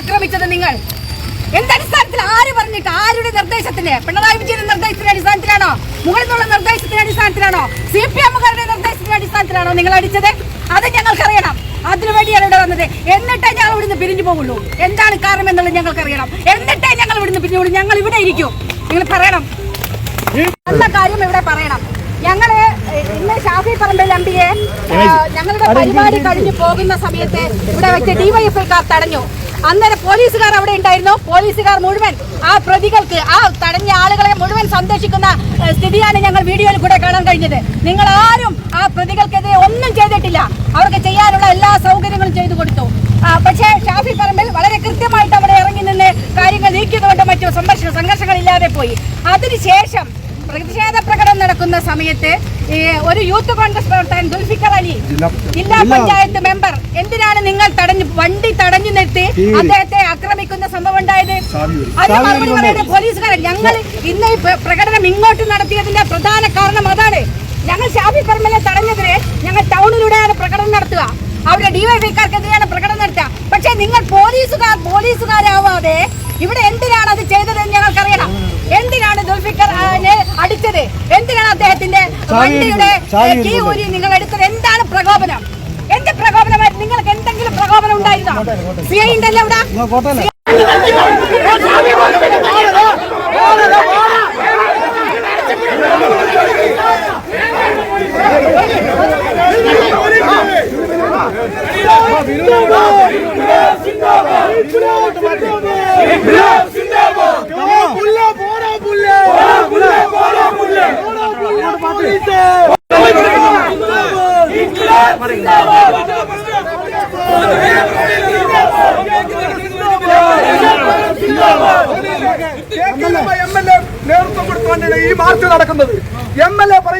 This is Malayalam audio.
ആക്രമിച്ചത് നിങ്ങൾ? എന്തടിസ്ഥാനത്തിൽ ആര് പറഞ്ഞിട്ട് ആരുടെ നിർദ്ദേശത്തിന്? പിണറായി വിജയന്റെ നിർദ്ദേശത്തിന്റെ അടിസ്ഥാനത്തിലാണോ? മുകളിൽ നിന്നുള്ള നിർദ്ദേശത്തിന്റെ അടിസ്ഥാനത്തിലാണോ? സി പി എമ്മുകാരുടെ നിർദ്ദേശത്തിന്റെ അടിസ്ഥാനത്തിലാണോ നിങ്ങൾ അടിച്ചത്? അത് ഞങ്ങൾക്കറിയണം. അതിനുവേണ്ടിയാണ് ഇവിടെ വന്നത്. എന്നിട്ടേ ഞങ്ങൾ ഇവിടുന്ന് പിരിഞ്ഞു പോകുള്ളൂ എന്താണ് കാരണം എന്നുള്ളത് ഞങ്ങൾക്കറിയണം. എന്നിട്ടേ ഞങ്ങൾ ഇവിടുന്ന് പിരിഞ്ഞു പോകുള്ളൂ ഞങ്ങൾ ഇവിടെ ഇരിക്കും. നിങ്ങൾ പറയണം. നല്ല കാര്യം ഇവിടെ പറയണം. ഞങ്ങൾ ഇന്ന് ഷാഫി പറമ്പിൽ എം പിയെ ഞങ്ങളുടെ പരിപാടി കഴിഞ്ഞു പോകുന്ന സമയത്ത് ഇവിടെ വെച്ച് ഡിവൈഎഫ്ഐക്കാർ തടഞ്ഞു. അന്നേരം പോലീസുകാർ അവിടെ ഉണ്ടായിരുന്നു. പോലീസുകാർ മുഴുവൻ ആ പ്രതികൾക്ക് ആ തടഞ്ഞ ആളുകളെ മുഴുവൻ സന്ദർശിക്കുന്ന സ്ഥിതിയാണ് ഞങ്ങൾ വീഡിയോയിൽ കൂടെ കാണാൻ കഴിഞ്ഞത്. നിങ്ങൾ ആരും ആ പ്രതികൾക്കെതിരെ ഒന്നും ചെയ്തിട്ടില്ല. അവർക്ക് ചെയ്യാനുള്ള എല്ലാ സൗകര്യങ്ങളും ചെയ്തു കൊടുത്തു. പക്ഷേ ഷാഫി പറമ്പിൽ വളരെ കൃത്യമായിട്ട് അവിടെ ഇറങ്ങി നിന്ന് കാര്യങ്ങൾ നീക്കിയതുകൊണ്ട് മറ്റു സംഘർഷ സംഘർഷങ്ങളില്ലാതെ പോയി. അതിനുശേഷം പ്രതിഷേധ പ്രകടനം നടക്കുന്ന സമയത്ത് ഒരു യൂത്ത് കോൺഗ്രസ് പ്രവർത്തകൻ ദുൽഫിക്കർ അലി ജില്ലാ പഞ്ചായത്ത് മെമ്പർ എന്തിനാണ് നിങ്ങൾ തടഞ്ഞു വണ്ടി തടഞ്ഞു നിർത്തി അദ്ദേഹത്തെ ആക്രമിക്കുന്ന സംഭവം ഉണ്ടായത് അത് മറുപടി പറയുന്നത് പോലീസുകാരൻ ഞങ്ങൾ ഇന്ന് ഈ പ്രകടനം ഇങ്ങോട്ട് നടത്തിയതിന്റെ പ്രധാന കാരണം അതാണ്. ഞങ്ങൾ ഷാഫി പറമ്പിലെ തടഞ്ഞതിനെ ഞങ്ങൾ ടൗണിലൂടെയാണ് പ്രകടനം നടത്തുക. അവരുടെ ഡിവൈഫൈക്കാർക്കെതിരെയാണ് പ്രകടനം നടത്തുക. പക്ഷേ നിങ്ങൾ പോലീസുകാർ പോലീസുകാരാവാതെ ഇവിടെ എന്തിനാണ് അത് ചെയ്തതെന്ന് ഞങ്ങൾക്കറിയണം. എന്തിനാണ് ദുൽഫിക്കർ അടിച്ചത്? എന്തിനാണ് അദ്ദേഹത്തിന്റെ വണ്ടിയുടെ കീ ഊരി എന്തെങ്കിലും പ്രകോപനം ഉണ്ടായിരുന്നോ സി ഐ ഉണ്ടല്ലോ ഇവിടെ എം എൽ എ നേതൃത്വം കൊടുത്തുകൊണ്ടാണ് ഈ മാർച്ച് നടക്കുന്നത് എം എൽ എ പറയുന്ന